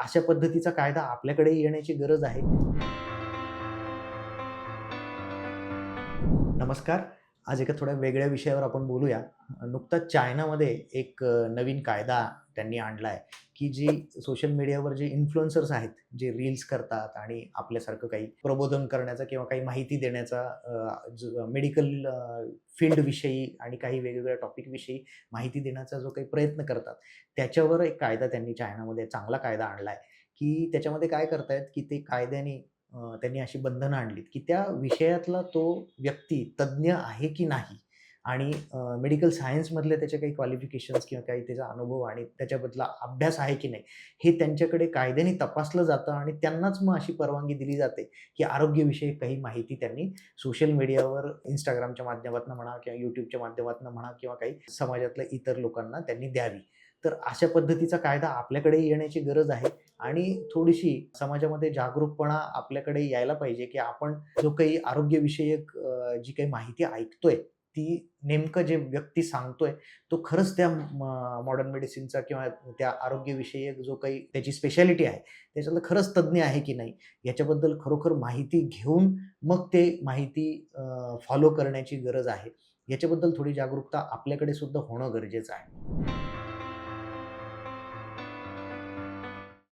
अशा पद्धतीचा कायदा आपल्याकडे येण्याची गरज आहे. नमस्कार. आज एका थोड्या वेगळ्या विषयावर आपण बोलूया. नुकताच चायनामध्ये एक नवीन कायदा त्यांनी आणला आहे की जी सोशल मीडियावर जे इन्फ्लुएन्सर्स आहेत जे रील्स करतात आणि आपल्यासारखं काही प्रबोधन करण्याचा किंवा काही माहिती देण्याचा मेडिकल फील्डविषयी आणि काही वेगवेगळ्या टॉपिकविषयी माहिती देण्याचा जो काही प्रयत्न करतात त्याच्यावर एक कायदा त्यांनी चायनामध्ये चांगला कायदा आणला आहे की त्याच्यामध्ये काय करतायत की ते कायद्याने त्यांनी अशी बंधनं आणलीत की त्या विषयातला तो व्यक्ती तज्ज्ञ आहे की नाही? आणि मेडिकल सायन्समधले त्याचे काही क्वालिफिकेशन्स किंवा काही त्याचा अनुभव आणि त्याच्याबद्दला अभ्यास आहे की नाही हे त्यांच्याकडे कायद्याने तपासलं जातं आणि त्यांनाच मग अशी परवानगी दिली जाते की आरोग्यविषयक काही माहिती त्यांनी सोशल मीडियावर इंस्टाग्रामच्या माध्यमातून म्हणा किंवा यूट्यूबच्या माध्यमातून म्हणा किंवा काही समाजातल्या इतर लोकांना त्यांनी द्यावी. तर अशा पद्धतीचा कायदा आपल्याकडे येण्याची गरज आहे आणि थोडीशी समाजामध्ये जागरूकपणा आपल्याकडे यायला पाहिजे की आपण जो काही आरोग्यविषयक जी काही माहिती ऐकतोय ती नेमकं जे व्यक्ती सांगतोय तो खरंच त्या मॉडर्न मेडिसिनचा किंवा त्या आरोग्यविषयक जो काही त्याची स्पेशालिटी आहे त्याच्यातलं खरंच तज्ज्ञ आहे की नाही याच्याबद्दल खरोखर माहिती घेऊन मग ते माहिती फॉलो करण्याची गरज आहे. याच्याबद्दल थोडी जागरूकता आपल्याकडे सुद्धा होणं गरजेचं आहे.